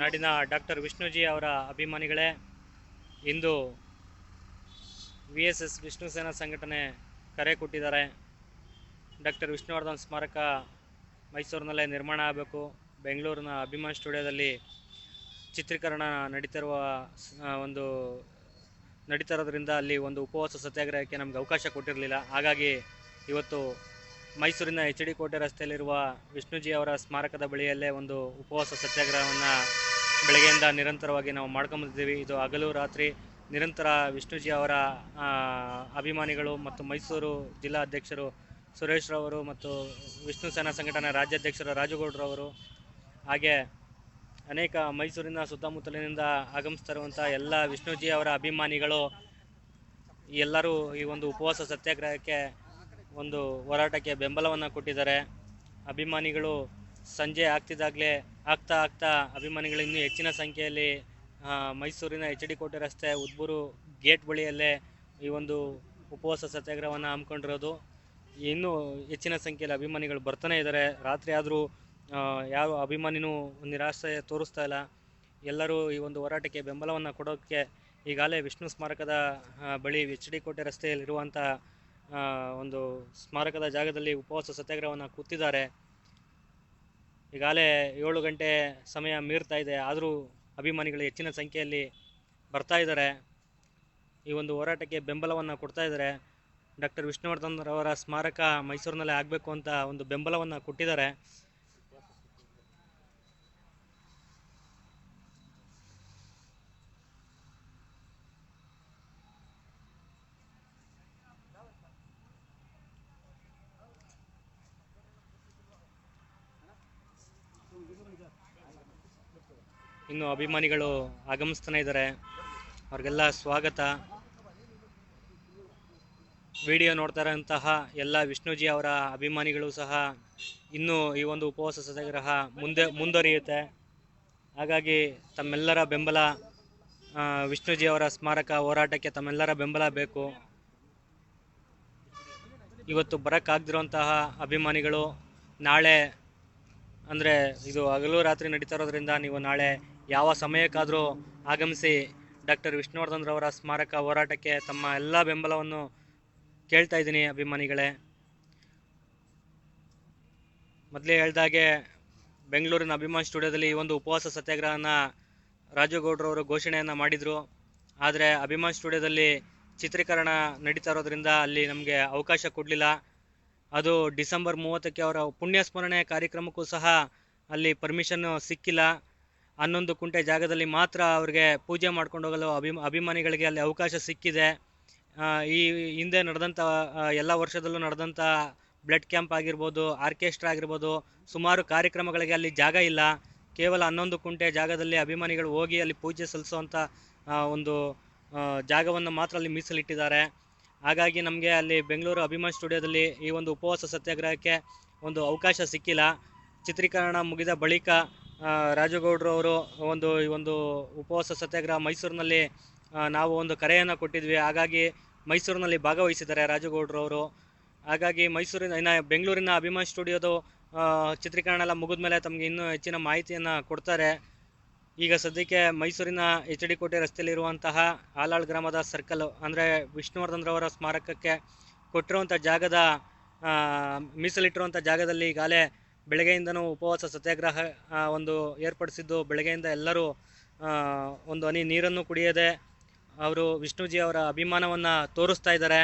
ನಾಡಿನ ಡಾಕ್ಟರ್ ವಿಷ್ಣುಜಿ ಅವರ ಅಭಿಮಾನಿಗಳೇ, ಇಂದು V S S Vishnu Sena ಸಂಘಟನೆ ಕರೆ ಕೊಟ್ಟಿದ್ದಾರೆ. ಡಾಕ್ಟರ್ ವಿಷ್ಣುವರ್ಧನ್ ಸ್ಮಾರಕ ಮೈಸೂರಿನಲ್ಲೇ ನಿರ್ಮಾಣ ಆಗಬೇಕು. ಬೆಂಗಳೂರಿನ ಅಭಿಮಾನ್ ಸ್ಟುಡಿಯೋದಲ್ಲಿ ಚಿತ್ರೀಕರಣ ನಡೀತಿರುವ ಒಂದು ನಡೀತಾ ಇರೋದ್ರಿಂದ ಅಲ್ಲಿ ಒಂದು ಉಪವಾಸ ಸತ್ಯಾಗ್ರಹಕ್ಕೆ ನಮಗೆ ಅವಕಾಶ ಕೊಟ್ಟಿರಲಿಲ್ಲ. ಹಾಗಾಗಿ ಇವತ್ತು ಮೈಸೂರಿನ ಎಚ್ ಡಿ ಕೋಟೆ ರಸ್ತೆಯಲ್ಲಿರುವ ವಿಷ್ಣುಜಿ ಅವರ ಸ್ಮಾರಕದ ಬಳಿಯಲ್ಲೇ ಒಂದು ಉಪವಾಸ ಸತ್ಯಾಗ್ರಹವನ್ನು ಬೆಳಗ್ಗೆಯಿಂದ ನಿರಂತರವಾಗಿ ನಾವು ಮಾಡ್ಕೊಂಬಂದಿದ್ದೀವಿ. ಇದು ಹಗಲು ರಾತ್ರಿ ನಿರಂತರ ವಿಷ್ಣುಜಿ ಅವರ ಅಭಿಮಾನಿಗಳು ಮತ್ತು ಮೈಸೂರು ಜಿಲ್ಲಾ ಅಧ್ಯಕ್ಷರು ಸುರೇಶ್ ರವರು ಮತ್ತು ವಿಷ್ಣು ಸೇನಾ ಸಂಘಟನೆ ರಾಜ್ಯಾಧ್ಯಕ್ಷರು ರಾಜುಗೌಡ್ರವರು ಹಾಗೆ ಅನೇಕ ಮೈಸೂರಿನ ಸುತ್ತಮುತ್ತಲಿನಿಂದ ಆಗಮಿಸ್ತಿರುವಂಥ ಎಲ್ಲ ವಿಷ್ಣುಜಿ ಅವರ ಅಭಿಮಾನಿಗಳು ಎಲ್ಲರೂ ಈ ಒಂದು ಉಪವಾಸ ಸತ್ಯಾಗ್ರಹಕ್ಕೆ ಒಂದು ಹೋರಾಟಕ್ಕೆ ಬೆಂಬಲವನ್ನು ಕೊಟ್ಟಿದ್ದಾರೆ. ಅಭಿಮಾನಿಗಳು ಸಂಜೆ ಆಗ್ತಿದ್ದಾಗಲೇ ಆಗ್ತಾ ಆಗ್ತಾ ಅಭಿಮಾನಿಗಳು ಇನ್ನೂ ಹೆಚ್ಚಿನ ಸಂಖ್ಯೆಯಲ್ಲಿ ಮೈಸೂರಿನ ಎಚ್ ಡಿ ಕೋಟೆ ರಸ್ತೆ ಉದ್ಬೂರು ಗೇಟ್ ಬಳಿಯಲ್ಲೇ ಈ ಒಂದು ಉಪವಾಸ ಸತ್ಯಾಗ್ರಹವನ್ನು ಹಮ್ಮಿಕೊಂಡಿರೋದು. ಇನ್ನೂ ಹೆಚ್ಚಿನ ಸಂಖ್ಯೆಯಲ್ಲಿ ಅಭಿಮಾನಿಗಳು ಬರ್ತಾನೆ ಇದ್ದಾರೆ. ರಾತ್ರಿ ಆದರೂ ಯಾರು ಅಭಿಮಾನಿನೂ ನಿರಾಶೆ ತೋರಿಸ್ತಾ ಇಲ್ಲ. ಎಲ್ಲರೂ ಈ ಒಂದು ಹೋರಾಟಕ್ಕೆ ಬೆಂಬಲವನ್ನು ಕೊಡೋಕ್ಕೆ ಈಗಾಗಲೇ ವಿಷ್ಣು ಸ್ಮಾರಕದ ಬಳಿ ಎಚ್ ಡಿ ಕೋಟೆ ರಸ್ತೆಯಲ್ಲಿರುವಂಥ ಒಂದು ಸ್ಮಾರಕದ ಜಾಗದಲ್ಲಿ ಉಪವಾಸ ಸತ್ಯಾಗ್ರಹವನ್ನು ಕೂತಿದ್ದಾರೆ. ಈಗಾಗಲೇ ಏಳು ಗಂಟೆ ಸಮಯ ಮೀರ್ತಾ ಇದೆ. ಆದರೂ ಅಭಿಮಾನಿಗಳು ಹೆಚ್ಚಿನ ಸಂಖ್ಯೆಯಲ್ಲಿ ಬರ್ತಾ ಇದ್ದಾರೆ. ಈ ಒಂದು ಹೋರಾಟಕ್ಕೆ ಬೆಂಬಲವನ್ನು ಕೊಡ್ತಾ ಇದ್ದಾರೆ. ಡಾಕ್ಟರ್ ವಿಷ್ಣುವರ್ಧನ್ ರವರ ಸ್ಮಾರಕ ಮೈಸೂರಿನಲ್ಲೇ ಆಗಬೇಕು ಅಂತ ಒಂದು ಬೆಂಬಲವನ್ನು ಕೊಟ್ಟಿದ್ದಾರೆ. ಇನ್ನು ಅಭಿಮಾನಿಗಳು ಆಗಮಿಸ್ತಾನೆ ಇದ್ದಾರೆ. ಅವ್ರಿಗೆಲ್ಲ ಸ್ವಾಗತ. ವಿಡಿಯೋ ನೋಡ್ತಾ ಇರೋಂತಹ ಎಲ್ಲ ವಿಷ್ಣುಜಿ ಅವರ ಅಭಿಮಾನಿಗಳು ಸಹ ಇನ್ನೂ ಈ ಒಂದು ಉಪವಾಸ ಸತ್ಯಾಗ್ರಹ ಮುಂದೆ ಮುಂದುವರಿಯುತ್ತೆ. ಹಾಗಾಗಿ ತಮ್ಮೆಲ್ಲರ ಬೆಂಬಲ ವಿಷ್ಣುಜಿ ಅವರ ಸ್ಮಾರಕ ಹೋರಾಟಕ್ಕೆ ತಮ್ಮೆಲ್ಲರ ಬೆಂಬಲ ಬೇಕು. ಇವತ್ತು ಬರೋಕ್ಕಾಗದಿರುವಂತಹ ಅಭಿಮಾನಿಗಳು ನಾಳೆ, ಅಂದರೆ ಇದು ಹಗಲು ರಾತ್ರಿ ನಡೀತಾ ಇರೋದ್ರಿಂದ ನೀವು ನಾಳೆ ಯಾವ ಸಮಯಕ್ಕಾದರೂ ಆಗಮಿಸಿ ಡಾಕ್ಟರ್ ವಿಷ್ಣುವರ್ಧನ್ ರವರ ಸ್ಮಾರಕ ಹೋರಾಟಕ್ಕೆ ತಮ್ಮ ಎಲ್ಲ ಬೆಂಬಲವನ್ನು ಕೇಳ್ತಾ ಇದ್ದೀನಿ ಅಭಿಮಾನಿಗಳೇ. ಮೊದಲೇ ಹೇಳ್ದಾಗೆ ಬೆಂಗಳೂರಿನ ಅಭಿಮಾನ್ ಸ್ಟುಡಿಯೋದಲ್ಲಿ ಈ ಒಂದು ಉಪವಾಸ ಸತ್ಯಾಗ್ರಹನ ರಾಜುಗೌಡ್ರವರು ಘೋಷಣೆಯನ್ನು ಮಾಡಿದರು. ಆದರೆ ಅಭಿಮಾನ್ ಸ್ಟುಡಿಯೋದಲ್ಲಿ ಚಿತ್ರೀಕರಣ ನಡೀತಾ ಇರೋದ್ರಿಂದ ಅಲ್ಲಿ ನಮಗೆ ಅವಕಾಶ ಕೊಡಲಿಲ್ಲ. ಅದು ಡಿಸೆಂಬರ್ ಮೂವತ್ತಕ್ಕೆ ಅವರ ಪುಣ್ಯಸ್ಮರಣೆ ಕಾರ್ಯಕ್ರಮಕ್ಕೂ ಸಹ ಅಲ್ಲಿ ಪರ್ಮಿಷನ್ನು ಸಿಕ್ಕಿಲ್ಲ. ಹನ್ನೊಂದು ಕುಂಟೆ ಜಾಗದಲ್ಲಿ ಮಾತ್ರ ಅವ್ರಿಗೆ ಪೂಜೆ ಮಾಡ್ಕೊಂಡು ಹೋಗಲು ಅಭಿ, ಅಭಿಮಾನಿಗಳಿಗೆ ಅಲ್ಲಿ ಅವಕಾಶ ಸಿಕ್ಕಿದೆ. ಈ ಹಿಂದೆ ನಡೆದಂಥ ಎಲ್ಲ ವರ್ಷದಲ್ಲೂ ನಡೆದಂಥ ಬ್ಲಡ್ ಕ್ಯಾಂಪ್ ಆಗಿರ್ಬೋದು ಆರ್ಕೆಸ್ಟ್ರಾ ಆಗಿರ್ಬೋದು, ಸುಮಾರು ಕಾರ್ಯಕ್ರಮಗಳಿಗೆ ಅಲ್ಲಿ ಜಾಗ ಇಲ್ಲ. ಕೇವಲ ಹನ್ನೊಂದು ಕುಂಟೆ ಜಾಗದಲ್ಲಿ ಅಭಿಮಾನಿಗಳು ಹೋಗಿ ಅಲ್ಲಿ ಪೂಜೆ ಸಲ್ಲಿಸುವಂಥ ಒಂದು ಜಾಗವನ್ನು ಮಾತ್ರ ಅಲ್ಲಿ ಮೀಸಲಿಟ್ಟಿದ್ದಾರೆ. ಹಾಗಾಗಿ ನಮಗೆ ಅಲ್ಲಿ ಬೆಂಗಳೂರು ಅಭಿಮಾನ್ ಸ್ಟುಡಿಯೋದಲ್ಲಿ ಈ ಒಂದು ಉಪವಾಸ ಸತ್ಯಾಗ್ರಹಕ್ಕೆ ಒಂದು ಅವಕಾಶ ಸಿಕ್ಕಿಲ್ಲ. ಚಿತ್ರೀಕರಣ ಮುಗಿದ ಬಳಿಕ ರಾಜುಗೌಡ್ರು ಅವರು ಒಂದು, ಈ ಒಂದು ಉಪವಾಸ ಸತ್ಯಾಗ್ರಹ ಮೈಸೂರಿನಲ್ಲಿ ನಾವು ಒಂದು ಕರೆಯನ್ನು ಕೊಟ್ಟಿದ್ವಿ. ಹಾಗಾಗಿ ಮೈಸೂರಿನಲ್ಲಿ ಭಾಗವಹಿಸಿದ್ದಾರೆ ರಾಜುಗೌಡ್ರು ಅವರು. ಹಾಗಾಗಿ ಮೈಸೂರಿನ, ಇನ್ನು ಬೆಂಗಳೂರಿನ ಅಭಿಮಾನ್ ಸ್ಟುಡಿಯೋದು ಚಿತ್ರೀಕರಣ ಎಲ್ಲ ಮುಗಿದ ಮೇಲೆ ತಮಗೆ ಇನ್ನೂ ಹೆಚ್ಚಿನ ಮಾಹಿತಿಯನ್ನು ಕೊಡ್ತಾರೆ. ಈಗ ಸದ್ಯಕ್ಕೆ ಮೈಸೂರಿನ ಎಚ್ ಡಿ ಕೋಟೆ ರಸ್ತೆಯಲ್ಲಿರುವಂತಹ ಆಲಾಳ್ ಗ್ರಾಮದ ಸರ್ಕಲ್ ಅಂದರೆ ವಿಷ್ಣುವರ್ಧನ್ರವರ ಸ್ಮಾರಕಕ್ಕೆ ಕೊಟ್ಟಿರುವಂಥ ಜಾಗದ ಮೀಸಲಿಟ್ಟಿರುವಂಥ ಜಾಗದಲ್ಲಿ ಈಗಾಗಲೇ ಬೆಳಗ್ಗೆಯಿಂದನೂ ಉಪವಾಸ ಸತ್ಯಾಗ್ರಹ ಒಂದು ಏರ್ಪಡಿಸಿದ್ದು. ಬೆಳಗ್ಗೆಯಿಂದ ಎಲ್ಲರೂ ಒಂದು ಹನಿ ನೀರನ್ನು ಕುಡಿಯದೆ ಅವರು ವಿಷ್ಣುಜಿ ಅವರ ಅಭಿಮಾನವನ್ನು ತೋರಿಸ್ತಾ ಇದ್ದಾರೆ.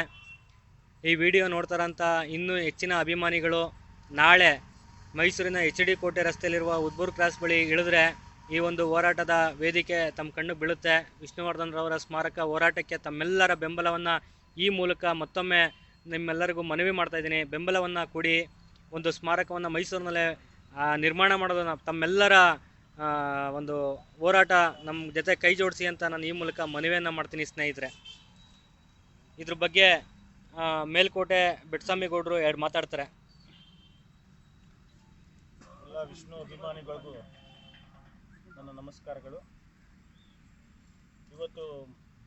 ಈ ವಿಡಿಯೋ ನೋಡ್ತಾರಂಥ ಇನ್ನೂ ಹೆಚ್ಚಿನ ಅಭಿಮಾನಿಗಳು. ನಾಳೆ ಮೈಸೂರಿನ ಎಚ್ ಡಿ ಕೋಟೆ ರಸ್ತೆಯಲ್ಲಿರುವ ಉದ್ಬೂರ್ ಕ್ರಾಸ್ ಬಳಿ ಇಳಿದ್ರೆ ಈ ಒಂದು ಹೋರಾಟದ ವೇದಿಕೆ ತಮ್ಮ ಕಣ್ಣು ಬೀಳುತ್ತೆ. ವಿಷ್ಣುವರ್ಧನ್ರವರ ಸ್ಮಾರಕ ಹೋರಾಟಕ್ಕೆ ತಮ್ಮೆಲ್ಲರ ಬೆಂಬಲವನ್ನು ಈ ಮೂಲಕ ಮತ್ತೊಮ್ಮೆ ನಿಮ್ಮೆಲ್ಲರಿಗೂ ಮನವಿ ಮಾಡ್ತಾ ಇದ್ದೀನಿ. ಬೆಂಬಲವನ್ನು ಕೊಡಿ. ಒಂದು ಸ್ಮಾರಕವನ್ನು ಮೈಸೂರಿನಲ್ಲೇ ನಿರ್ಮಾಣ ಮಾಡೋದು ತಮ್ಮೆಲ್ಲರ ಒಂದು ಹೋರಾಟ ನಮ್ಮ ಜೊತೆ ಕೈ ಜೋಡಿಸಿ ಅಂತ ನಾನು ಈ ಮೂಲಕ ಮನವಿಯನ್ನು ಮಾಡ್ತೀನಿ ಸ್ನೇಹಿತರೆ. ಇದ್ರ ಬಗ್ಗೆ ಮೇಲ್ಕೋಟೆ ಬೆಟ್ಸಾಮಿಗೌಡರು ಎರಡು ಮಾತಾಡ್ತಾರೆ. ಎಲ್ಲ ವಿಷ್ಣು ಅಭಿಮಾನಿಗಳಿಗೂ ನನ್ನ ನಮಸ್ಕಾರಗಳು. ಇವತ್ತು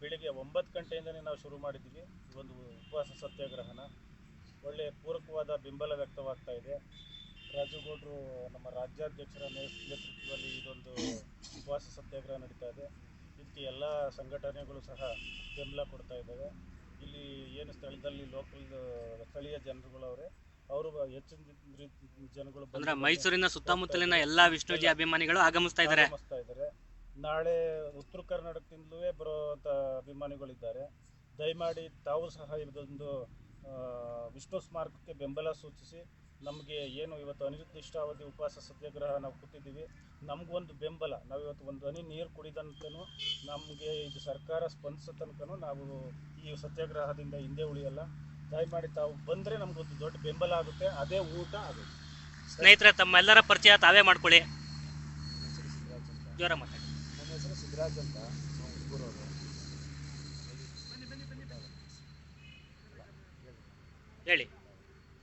ಬೆಳಿಗ್ಗೆ ಒಂಬತ್ತು ಗಂಟೆಯಿಂದಲೇ ನಾವು ಶುರು ಮಾಡಿದ್ದೀವಿ. ಒಂದು ಉಪವಾಸ ಸತ್ಯಾಗ್ರಹನ. ಒಳ್ಳೆಯ ಪೂರಕವಾದ ಬೆಂಬಲ ವ್ಯಕ್ತವಾಗ್ತಾ ಇದೆ. ರಾಜುಗೌಡರು ನಮ್ಮ ರಾಜ್ಯಾಧ್ಯಕ್ಷರ ನೇತೃತ್ವದಲ್ಲಿ ಇದೊಂದು ಉಪವಾಸ ಸತ್ಯಾಗ್ರಹ ನಡೀತಾ ಇದೆ. ಇದಕ್ಕೆ ಎಲ್ಲ ಸಂಘಟನೆಗಳು ಸಹ ಬೆಂಬಲ ಕೊಡ್ತಾ ಇದ್ದಾವೆ. ಇಲ್ಲಿ ಏನು ಸ್ಥಳದಲ್ಲಿ ಲೋಕಲ್ ಸ್ಥಳೀಯ ಜನರುಗಳು ಅವರೇ ಅವರು ಹೆಚ್ಚಿನ ಜನಗಳು ಬಂದರೆ ಅಂದ್ರೆ ಮೈಸೂರಿನ ಸುತ್ತಮುತ್ತಲಿನ ಎಲ್ಲ ವಿಷ್ಣುಜಿ ಅಭಿಮಾನಿಗಳು ಆಗಮಿಸ್ತಾ ಇದ್ದಾರೆ. ನಾಳೆ ಉತ್ತರ ಕರ್ನಾಟಕದಿಂದಲೂ ಬರುವಂತ ಅಭಿಮಾನಿಗಳಿದ್ದಾರೆ. ದಯಮಾಡಿ ತಾವು ಸಹ ಇದೊಂದು ವಿಷ್ಣು ಸ್ಮಾರಕಕ್ಕೆ ಬೆಂಬಲ ಸೂಚಿಸಿ ನಮಗೆ ಏನು ಇವತ್ತು ಅನಿರ್ದಿಷ್ಟಾವಧಿ ಉಪವಾಸ ಸತ್ಯಾಗ್ರಹ ನಾವು ಕೂತಿದ್ದೀವಿ ನಮಗೊಂದು ಬೆಂಬಲ ನಾವು ಇವತ್ತು ಒಂದು ಹನಿ ನೀರು ಕುಡಿದಂತನೂ ನಮಗೆ ಇದು ಸರ್ಕಾರ ಸ್ಪಂದಿಸೋ ತನಕನೂ ನಾವು ಈ ಸತ್ಯಾಗ್ರಹದಿಂದ ಹಿಂದೆ ಉಳಿಯಲ್ಲ. ದಯಮಾಡಿ ತಾವು ಬಂದರೆ ನಮಗೊಂದು ದೊಡ್ಡ ಬೆಂಬಲ ಆಗುತ್ತೆ ಅದೇ ಊಟ ಆಗುತ್ತೆ ಸ್ನೇಹಿತರೆ ತಮ್ಮೆಲ್ಲರ ಪರಿಚಯ ತಾವೇ ಮಾಡ್ಕೊಳ್ಳಿ. ಜ್ವರ ಮಾತಾಡಿ. ನನ್ನ ಹೆಸರು ಸಿದ್ದರಾಜ್ ಅಂತ ನಾವು ಹೇಳಿ.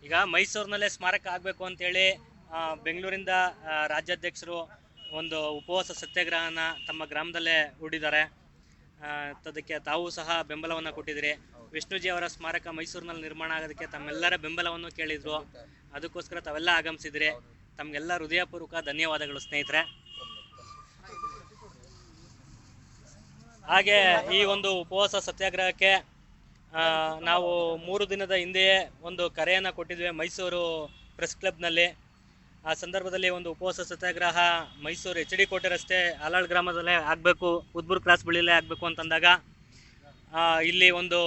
ಈಗ ಮೈಸೂರಿನಲ್ಲೇ ಸ್ಮಾರಕ ಆಗಬೇಕು ಅಂತೇಳಿ ಬೆಂಗಳೂರಿಂದ ರಾಜ್ಯಾಧ್ಯಕ್ಷರು ಒಂದು ಉಪವಾಸ ಸತ್ಯಾಗ್ರಹನ ತಮ್ಮ ಗ್ರಾಮದಲ್ಲೇ ಹೂಡಿದ್ದಾರೆ. ಅದಕ್ಕೆ ತಾವು ಸಹ ಬೆಂಬಲವನ್ನು ಕೊಟ್ಟಿದ್ದೀರಿ. ವಿಷ್ಣುಜಿ ಅವರ ಸ್ಮಾರಕ ಮೈಸೂರಿನಲ್ಲಿ ನಿರ್ಮಾಣ ಆಗೋದಕ್ಕೆ ತಮ್ಮೆಲ್ಲರ ಬೆಂಬಲವನ್ನು ಕೇಳಿದ್ರು. ಅದಕ್ಕೋಸ್ಕರ ತಾವೆಲ್ಲ ಆಗಮಿಸಿದ್ರಿ. ತಮಗೆಲ್ಲ ಹೃದಯಪೂರ್ವಕ ಧನ್ಯವಾದಗಳು ಸ್ನೇಹಿತರೆ. ಹಾಗೆ ಈ ಒಂದು ಉಪವಾಸ ಸತ್ಯಾಗ್ರಹಕ್ಕೆ ನಾವು ಮೂರು ದಿನದ ಹಿಂದೆಯೇ ಒಂದು ಕರೆಯನ್ನು ಕೊಟ್ಟಿದ್ವಿ ಮೈಸೂರು ಪ್ರೆಸ್ ಕ್ಲಬ್ನಲ್ಲಿ. ಆ ಸಂದರ್ಭದಲ್ಲಿ ಒಂದು ಉಪವಾಸ ಸತ್ಯಾಗ್ರಹ ಮೈಸೂರು ಎಚ್ ಡಿ ಕೋಟೆ ರಸ್ತೆ ಆಲಾಳ್ ಗ್ರಾಮದಲ್ಲೇ ಆಗಬೇಕು, ಉದ್ಬೂರು ಕ್ರಾಸ್ ಬಳಿಯಲ್ಲೇ ಆಗಬೇಕು ಅಂತಂದಾಗ ಇಲ್ಲಿ ಒಂದು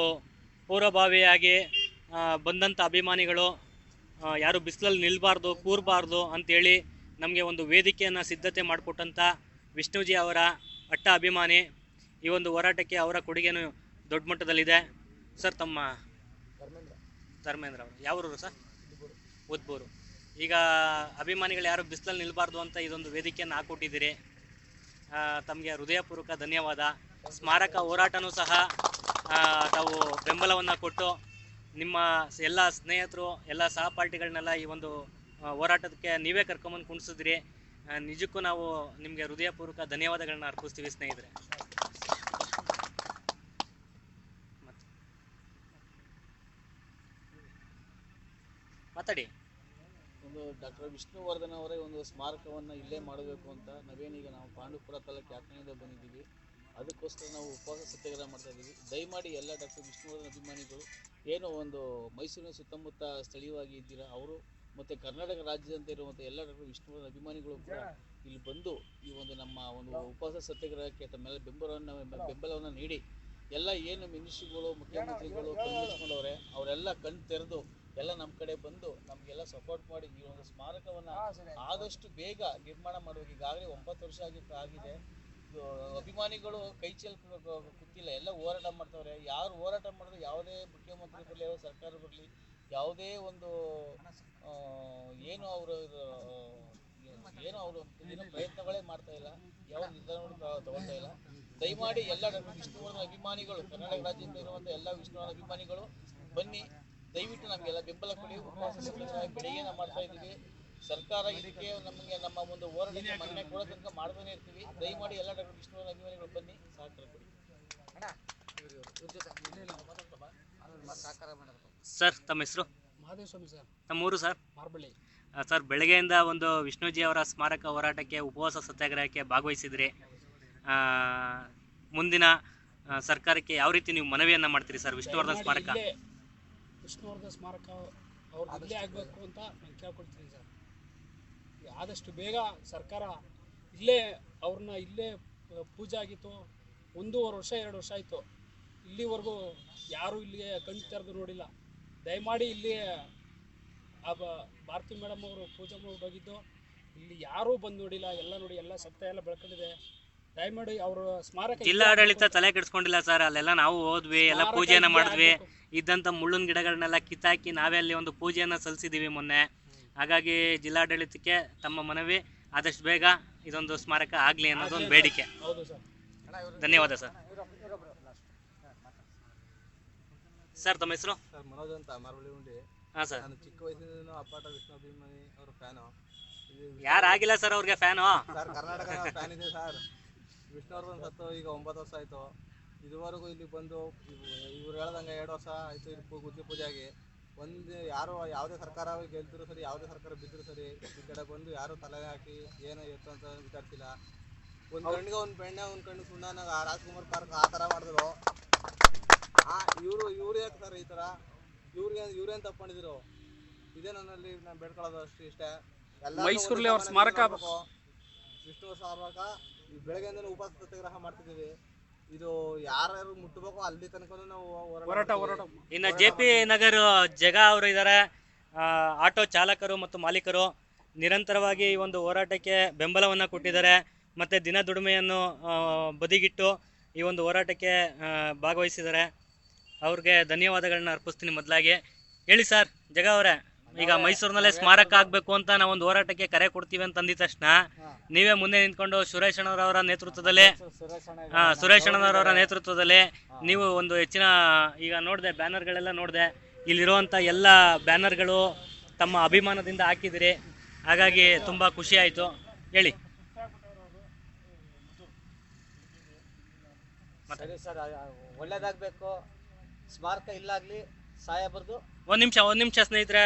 ಪೂರ್ವಭಾವಿಯಾಗಿ ಬಂದಂಥ ಅಭಿಮಾನಿಗಳು ಯಾರು ಬಿಸಿಲಲ್ಲಿ ನಿಲ್ಬಾರ್ದು, ಕೂರಬಾರ್ದು ಅಂತೇಳಿ ನಮಗೆ ಒಂದು ವೇದಿಕೆಯನ್ನು ಸಿದ್ಧತೆ ಮಾಡಿಕೊಟ್ಟಂಥ ವಿಷ್ಣುಜಿ ಅವರ ಅಟ್ಟ ಅಭಿಮಾನಿ. ಈ ಒಂದು ಹೋರಾಟಕ್ಕೆ ಅವರ ಕೊಡುಗೆನೂ ದೊಡ್ಡ ಮಟ್ಟದಲ್ಲಿದೆ. ಸರ್ ತಮ್ಮ ಧರ್ಮೇಂದ್ರ. ಅವರು. ಯಾವ ಊರು ಸರ್? ಉದ್ಬೂರು ಈಗ ಅಭಿಮಾನಿಗಳು ಯಾರು ಬಿಸಿಲಲ್ಲಿ ನಿಲ್ಬಾರ್ದು ಅಂತ ಇದೊಂದು ವೇದಿಕೆಯನ್ನು ಹಾಕೊಟ್ಟಿದ್ದೀರಿ. ತಮಗೆ ಹೃದಯಪೂರ್ವಕ ಧನ್ಯವಾದ. ಸ್ಮಾರಕ ಹೋರಾಟನೂ ಸಹ ತಾವು ಬೆಂಬಲವನ್ನು ಕೊಟ್ಟು ನಿಮ್ಮ ಎಲ್ಲ ಸ್ನೇಹಿತರು ಎಲ್ಲ ಸಹಪಾಠಿಗಳನ್ನೆಲ್ಲ ಈ ಒಂದು ಹೋರಾಟಕ್ಕೆ ನೀವೇ ಕರ್ಕೊಂಬಂದು ಕುಣಿಸಿದ್ರಿ. ನಿಜಕ್ಕೂ ನಾವು ನಿಮಗೆ ಹೃದಯಪೂರ್ವಕ ಧನ್ಯವಾದಗಳನ್ನ ಅರ್ಪಿಸ್ತೀವಿ ಸ್ನೇಹಿತರೆ. ಮಾತಾಡಿ. ಒಂದು ಡಾಕ್ಟರ್ ವಿಷ್ಣುವರ್ಧನ್ ಅವರೇ ಒಂದು ಸ್ಮಾರಕವನ್ನು ಇಲ್ಲೇ ಮಾಡಬೇಕು ಅಂತ ನಾವೇನೀಗ ನಾವು ಪಾಂಡುಪುರ ತಾಲೂಕು ಯಾತ್ರೆಯಿಂದ ಬಂದಿದ್ದೀವಿ. ಅದಕ್ಕೋಸ್ಕರ ನಾವು ಉಪವಾಸ ಸತ್ಯಾಗ್ರಹ ಮಾಡ್ತಾ ಇದ್ದೀವಿ. ದಯಮಾಡಿ ಎಲ್ಲ ಡಾಕ್ಟರ್ ವಿಷ್ಣುವರ್ಧನ್ ಅಭಿಮಾನಿಗಳು, ಏನು ಒಂದು ಮೈಸೂರಿನ ಸುತ್ತಮುತ್ತ ಸ್ಥಳೀಯವಾಗಿ ಇದ್ದೀರಾ ಅವರು, ಮತ್ತು ಕರ್ನಾಟಕ ರಾಜ್ಯದಂತೆ ಇರುವಂಥ ಎಲ್ಲ ಡಾಕ್ಟರ್ ವಿಷ್ಣುವರ್ಧನ್ ಅಭಿಮಾನಿಗಳು ಕೂಡ ಇಲ್ಲಿ ಬಂದು ಈ ಒಂದು ನಮ್ಮ ಒಂದು ಉಪವಾಸ ಸತ್ಯಾಗ್ರಹಕ್ಕೆ ತಮ್ಮೆಲ್ಲ ಬೆಂಬಲವನ್ನು ಬೆಂಬಲವನ್ನು ನೀಡಿ. ಎಲ್ಲ ಏನು ಮಿನಿಸ್ಟ್ರಿಗಳು, ಮುಖ್ಯಮಂತ್ರಿಗಳು ಅವರೆಲ್ಲ ಕಣ್ ತೆರೆದು ಎಲ್ಲ ನಮ್ಮ ಕಡೆ ಬಂದು ನಮಗೆಲ್ಲ ಸಪೋರ್ಟ್ ಮಾಡಿ ಈ ಒಂದು ಸ್ಮಾರಕವನ್ನ ಆದಷ್ಟು ಬೇಗ ನಿರ್ಮಾಣ ಮಾಡಬೇಕು ಈಗಾಗಲೇ ಒಂಬತ್ತು ವರ್ಷ ಆಗಿ ಆಗಿದೆ. ಅಭಿಮಾನಿಗಳು ಕೈ ಚೆಲ್ ಕೂತಿಲ್ಲ. ಎಲ್ಲ ಹೋರಾಟ ಮಾಡ್ತವ್ರೆ. ಯಾರು ಹೋರಾಟ ಮಾಡಿದ್ರು ಯಾವುದೇ ಮುಖ್ಯಮಂತ್ರಿ ಬರಲಿ ಯಾವ ಸರ್ಕಾರ ಬರಲಿ ಯಾವುದೇ ಒಂದು ಏನು ಅವರು ಏನು ಅವರು ಏನು ಪ್ರಯತ್ನಗಳೇ ಮಾಡ್ತಾ ಇಲ್ಲ. ಯಾವ ನಿರ್ಧಾರಗಳು ತಗೊಳ್ತಾ ಇಲ್ಲ. ದಯಮಾಡಿ ಎಲ್ಲ ವಿಷ್ಣುವರ್ಧನ ವಿಷ್ಣುವರ್ಧನ್ ಅಭಿಮಾನಿಗಳು ಕರ್ನಾಟಕ ರಾಜ್ಯದಿಂದ ಇರುವಂಥ ಎಲ್ಲ ವಿಷ್ಣುವರ್ಧನ ಅಭಿಮಾನಿಗಳು ಬನ್ನಿ. ದಯವಿಟ್ಟು ನಮಗೆಲ್ಲ ಬೆಂಬಲ ಕೊಡಿ ಉಪವಾಸ ಸತ್ಯಾಗ್ರಹ ಬೆಳಿಗ್ಗೆನ ಮಾಡ್ತಾ ಇದ್ದೀವಿ. ಸರ್ಕಾರ ಇದಕ್ಕೆ ನಮಗೆ ನಮ್ಮ ಒಂದು ಹೋರಾಟಕ್ಕೆ ಮನ್ನಣೆ ಕೊಡೋ ತನಕ ಮಾಡ್ತಾನೆ ಇರ್ತೀವಿ. ದಯಮಾಡಿ ಎಲ್ಲ ಡಾಕ್ಟರ್ ವಿಷ್ಣು ಅಭಿಮಾನಿಗಳು ಬನ್ನಿ ಸಹಕಾರ ಕೊಡಿ. ಸರ್ ತಮ್ಮ ಹೆಸರು? ಮಹಾದೇವಸ್ವಾಮಿ ಸರ್. ನಮ್ಮ ಊರು ಸರ್? ಮಾರ್ಬಳ್ಳಿ. ಸರ್ ಬೆಳಗ್ಗೆಯಿಂದ ಒಂದು ವಿಷ್ಣುಜಿ ಅವರ ಸ್ಮಾರಕ ಹೋರಾಟಕ್ಕೆ ಉಪವಾಸ ಸತ್ಯಾಗ್ರಹಕ್ಕೆ ಭಾಗವಹಿಸಿದ್ರಿ. ಆ, ಮುಂದಿನ ಸರ್ಕಾರಕ್ಕೆ ಯಾವ ರೀತಿ ನೀವು ಮನವಿಯನ್ನ ಮಾಡ್ತೀರಿ ಸರ್ ವಿಷ್ಣುವರ್ಧನ್ ಸ್ಮಾರಕ? ವಿಷ್ಣುವರ್ಧನ್ ಸ್ಮಾರಕ ಅವ್ರು ಅಲ್ಲೇ ಆಗಬೇಕು ಅಂತ ನಾನು ಕೇಳ್ಕೊಳ್ತೀನಿ ಸರ್. ಆದಷ್ಟು ಬೇಗ ಸರ್ಕಾರ ಇಲ್ಲೇ ಅವ್ರನ್ನ ಇಲ್ಲೇ ಪೂಜೆ ಆಗಿತ್ತು ಒಂದೂವರೆ ವರ್ಷ ಎರಡು ವರ್ಷ ಆಯಿತು. ಇಲ್ಲಿವರೆಗೂ ಯಾರೂ ಇಲ್ಲಿಗೆ ಕಣ್ಣು ತೆರೆದು ನೋಡಿಲ್ಲ. ದಯಮಾಡಿ ಇಲ್ಲಿ ಆ ಬ- ಭಾರತಿ ಮೇಡಮ್ ಅವರು ಪೂಜೆ ಮಾಡಿ ಹೋಗಿದ್ದು. ಇಲ್ಲಿ ಯಾರೂ ಬಂದು ನೋಡಿಲ್ಲ ಎಲ್ಲ ನೋಡಿ ಎಲ್ಲ ಸತ್ಯ ಎಲ್ಲ ಬೆಳ್ಕೊಂಡಿದೆ. ದಯಮಾಡಿ ಅವರು ಸ್ಮಾರಕ ಜಿಲ್ಲಾಡಳಿತ ತಲೆ ಕೆಡಿಸ್ಕೊಂಡಿಲ್ಲ ಸರ್ ಅಲ್ಲೆಲ್ಲ ನಾವು ಹೋದ್ವಿ ಎಲ್ಲ ಪೂಜೆಯನ್ನ ಮಾಡಿದ್ವಿ. ಇದ್ದಂತ ಇದ್ದಂಥ ಮುಳ್ಳಿನ ಗಿಡಗಳನ್ನೆಲ್ಲ ಕಿತ್ತಾಕಿ ನಾವೇ ಅಲ್ಲಿ ಒಂದು ಪೂಜೆಯನ್ನ ಸಲ್ಲಿಸಿದೀವಿ ಮೊನ್ನೆ. ಹಾಗಾಗಿ ಜಿಲ್ಲಾಡಳಿತಕ್ಕೆ ತಮ್ಮ ಮನವಿ ಆದಷ್ಟು ಬೇಗ ಇದೊಂದು ಸ್ಮಾರಕ ಆಗ್ಲಿ ಅನ್ನೋದೊಂದು ಬೇಡಿಕೆ. ಹೌದು ಸರ್. ಧನ್ಯವಾದ ಸರ್. ಸರ್ ತಮ್ಮ ಹೆಸರು? ಸರ್ ಮನೋಜ್ ಅಂತ ಮಾರ್ಬಳಿ ಉಂಡಿ ಹಾಂ ಸರ್. ನಾನು ಚಿಕ್ಕ ವಯಸ್ಸಿನ ಅಪ್ಪಾಟ ವಿಷ್ಣು ಅಭಿಮಾನಿ ಅವ್ರ ಫ್ಯಾನು. ಯಾರು ಆಗಿಲ್ಲ ಸರ್ ಅವ್ರಿಗೆ ಫ್ಯಾನು? ಸರ್ ಕರ್ನಾಟಕ ಫ್ಯಾನ್ ಇದೆ ಸರ್. ವಿಷ್ಣುವರ್ಧನ್ ಸತ್ತು ಈಗ ಒಂಬತ್ತು ವರ್ಷ ಆಯಿತು. ಇದುವರೆಗೂ ಇಲ್ಲಿ ಬಂದು ಇವ್- ಇವ್ರು ಹೇಳ್ದಂಗೆ ಎರಡು ವರ್ಷ ಆಯಿತು ಇಲ್ಲಿ ಪೂ ಗುದ್ಲಿ ಪೂಜೆ ಆಗಿ ಒಂದು ಯಾರು ಯಾವುದೇ ಸರ್ಕಾರ ಗೆಲ್ತಿರು ಸರಿ ಯಾವುದೇ ಸರ್ಕಾರ ಬಿದ್ದರು ಸರಿ ಈ ಕಡೆ ಬಂದು ಯಾರು ತಲೆ ಹಾಕಿ ಏನು ಎತ್ತು ಅಂತ ವಿಚಾರಿಸಿಲ್ಲ. ಒಂದು ಕಣ್ಣಿಗೆ ಒಂದು ಬೆಣ್ಣೆ ಒಂದು ಕಣ್ಣು ಸುಣ್ಣ ರಾಜ್ಕುಮಾರ್ ಪಾರ್ಕ್ ಆ ಥರ ಮಾಡಿದ್ರು. ಆ ಇವರು ಇವ್ರು ಯಾಕೆ ಸರ್ ಈ ಥರ? ಇವ್ರಿಗೆ ಇವ್ರೇನು ತಪ್ಪಿದ್ರು ಇದೇ ನನ್ನಲ್ಲಿ ನಾನು ಬೇಡ್ಕೊಳ್ಳೋದು ಅಷ್ಟು ಇಷ್ಟೇ. ಎಲ್ಲ ಮೈಸೂರಲ್ಲಿ ಒಂದೇ ಅವ್ರ ಸ್ಮಾರಕ ಆಗಬೇಕು ವಿಷ್ಣು ಸ್ಮಾರಕ ಬೆಳಗ್ಗೆಯಿಂದಲೂ ಉಪವಾಸ ಸತ್ಯಾಗ್ರಹ ಮಾಡ್ತಿದ್ದೀವಿ. ಇದು ಯಾರ್ಯಾರು ಮುಟ್ಟಬೇಕು ಅಲ್ಲಿ ತನಕ ನಾವು ಹೋರಾಟ ಹೋರಾಟ ಇನ್ನು ಜೆ ಪಿ ನಗರ್ ಜಗ ಅವರು ಇದ್ದಾರೆ ಆಟೋ ಚಾಲಕರು ಮತ್ತು ಮಾಲೀಕರು ನಿರಂತರವಾಗಿ ಈ ಒಂದು ಹೋರಾಟಕ್ಕೆ ಬೆಂಬಲವನ್ನು ಕೊಟ್ಟಿದ್ದಾರೆ. ಮತ್ತು ದಿನ ದುಡಿಮೆಯನ್ನು ಬದಿಗಿಟ್ಟು ಈ ಒಂದು ಹೋರಾಟಕ್ಕೆ ಭಾಗವಹಿಸಿದ್ದಾರೆ. ಅವ್ರಿಗೆ ಧನ್ಯವಾದಗಳನ್ನ ಅರ್ಪಿಸ್ತೀನಿ ಮೊದಲಾಗಿ. ಹೇಳಿ ಸರ್ ಜಗ ಅವರೇ. ಈಗ ಮೈಸೂರಿನಲ್ಲೇ ಸ್ಮಾರಕ ಆಗಬೇಕು ಅಂತ ನಾವು ಒಂದು ಹೋರಾಟಕ್ಕೆ ಕರೆ ಕೊಡ್ತೀವಿ ಅಂತ ಅಂದಿದ ತಕ್ಷಣ ನೀವೇ ಮುಂದೆ ನಿಂತ್ಕೊಂಡು ಸುರೇಶ್ ಅಣ್ಣವರವರ ನೇತೃತ್ವದಲ್ಲಿ ಹಾ ಸುರೇಶ್ ಅಣ್ಣರವರ ನೇತೃತ್ವದಲ್ಲಿ ನೀವು ಒಂದು ಹೆಚ್ಚಿನ ಈಗ ನೋಡಿದೆ ಬ್ಯಾನರ್ಗಳೆಲ್ಲ ನೋಡಿದೆ ಇಲ್ಲಿರುವಂತ ಎಲ್ಲ ಬ್ಯಾನರ್ಗಳು ತಮ್ಮ ಅಭಿಮಾನದಿಂದ ಹಾಕಿದಿರಿ. ಹಾಗಾಗಿ ತುಂಬಾ ಖುಷಿ ಆಯಿತು. ಹೇಳಿ. ಸರಿ ಸರ್ ಒಳ್ಳೇದಾಗಬೇಕು. ಸ್ಮಾರಕ ಇಲ್ಲಾಗ್ಲಿ ಸಾಯಬಾರದು. ಒಂದು ನಿಮಿಷ ಒಂದು ನಿಮಿಷ ಸ್ನೇಹಿತರೆ